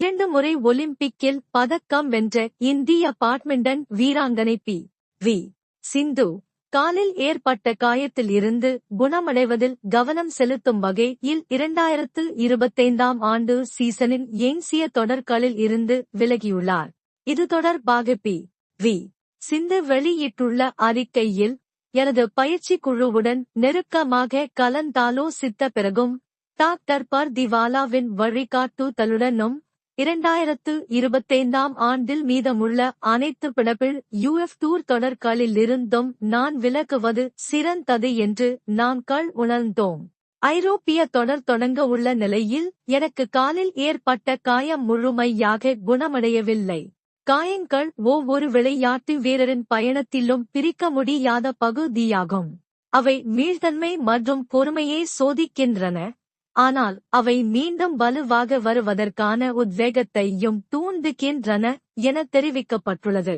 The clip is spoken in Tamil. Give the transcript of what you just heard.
இரண்டு முறை ஒலிம்பிக்கில் பதக்கம் வென்ற இந்திய பேட்மிண்டன் வீராங்கனை பி. வி. சிந்து காலில் ஏற்பட்ட காயத்தில் இருந்து குணமடைவதில் கவனம் செலுத்தும் வகையில் இரண்டாயிரத்து இருபத்தைந்தாம் ஆண்டு சீசனின் எங்சிய தொடர்களில் இருந்து விலகியுள்ளார். இது தொடர்பாக பி. வி. சிந்து வெளியிட்டுள்ள அறிக்கையில் எனது பயிற்சி குழுவுடன் நெருக்கமாக கலந்தாலோசித்த பிறகும் டாக்டர் பர்திவாலாவின் வழிகாட்டுதலுடனும் இரண்டாயிரத்து இருபத்தைந்தாம் ஆண்டில் மீதமுள்ள அனைத்து பிடபிள் யுஎஃப் டூர் தொடர்களிலிருந்தும் நான் விலகுவது சிறந்தது என்று நாம் கள் உணர்ந்தோம். ஐரோப்பிய தொடர் தொடங்க உள்ள நிலையில் எனக்கு காலில் ஏற்பட்ட காயம் முழுமையாக குணமடையவில்லை. காயங்கள் ஒவ்வொரு விளையாட்டு வீரரின் பயணத்திலும் பிரிக்க முடியாத பகுதியாகும். அவை மீள்தன்மை மற்றும் பொறுமையை சோதிக்கின்றன. ஆனால் அவை மீண்டும் வலுவாக வருவதற்கான உத்வேகத்தையும் தூண்டுகின்றன என தெரிவிக்கப்பட்டுள்ளது.